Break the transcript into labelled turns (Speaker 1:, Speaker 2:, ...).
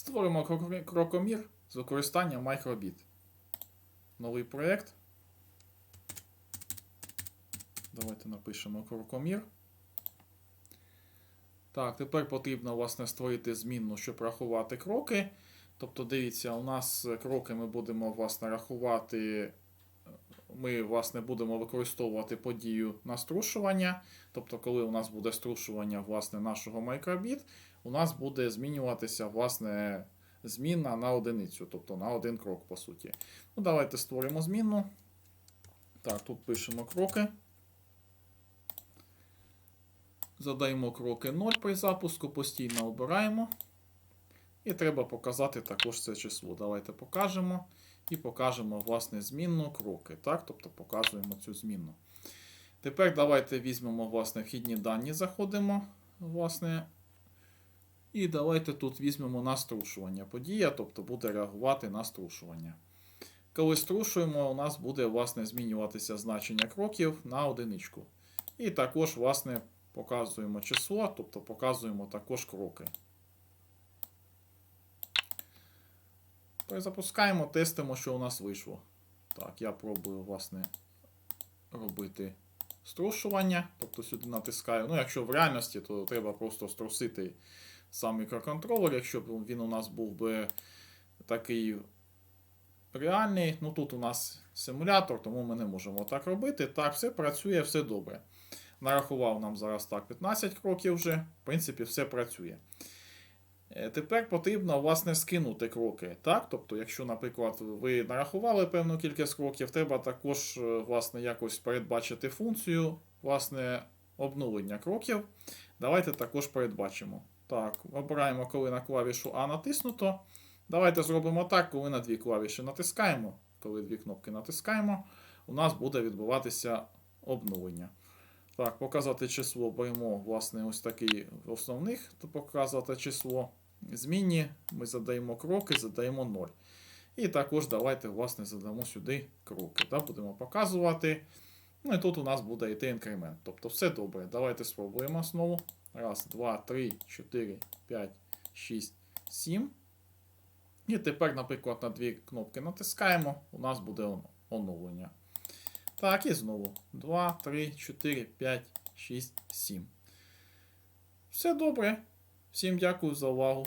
Speaker 1: Створимо крокомір з використанням Microbit. Новий проєкт. Давайте напишемо крокомір. Так, тепер потрібно власне створити змінну, щоб рахувати кроки. Тобто, дивіться, у нас кроки ми будемо власне рахувати. Ми власне будемо використовувати подію наструшування. Тобто, коли у нас буде струшування власне нашого мікробіт, у нас буде змінюватися власне змінна на одиницю, тобто на один крок, по суті. Ну, давайте створимо змінну. Так, тут пишемо кроки. Задаємо кроки 0 при запуску, постійно обираємо. І треба показати також це число. Давайте покажемо. І покажемо, власне, змінну кроки. Так? Тобто показуємо цю змінну. Тепер давайте візьмемо власне, вхідні дані, заходимо. Власне, і давайте тут візьмемо на струшування. Подія, тобто буде реагувати на струшування. Коли струшуємо, у нас буде власне, змінюватися значення кроків на одиничку. І також, власне, показуємо число, тобто показуємо також кроки. Перезапускаємо, тестимо, що у нас вийшло. Так, я пробую, власне, робити струшування. Тобто сюди натискаю. Ну, якщо в реальності, то треба просто струсити сам мікроконтролер, якщо б він у нас був би такий реальний. Ну тут у нас симулятор, тому ми не можемо так робити. Так, все працює, все добре. Нарахував нам зараз так 15 кроків вже. В принципі, все працює. Е, Тепер потрібно, власне, скинути кроки. Так? Тобто, якщо, наприклад, ви нарахували певну кількість кроків, треба також е, власне, якось передбачити функцію власне, обнулення кроків. Давайте також передбачимо. Так, обираємо, коли на клавішу А натиснуто. Давайте зробимо так, коли на дві клавіші натискаємо. Коли дві кнопки натискаємо, у нас буде відбуватися обнулення. Так, показати число беремо, власне, ось такий основних, то показувати число. Змінні ми задаємо кроки, задаємо 0. І також давайте, власне, задамо сюди кроки. Так, будемо показувати. Ну і тут у нас буде йти інкремент. Тобто все добре. Давайте спробуємо знову. Раз, два, три, чотири, п'ять, шість, сім. І тепер, наприклад, на дві кнопки натискаємо, у нас буде оновлення. Так, і знову. 2, 3, 4, 5, 6, 7. Все добре. Всім дякую за увагу.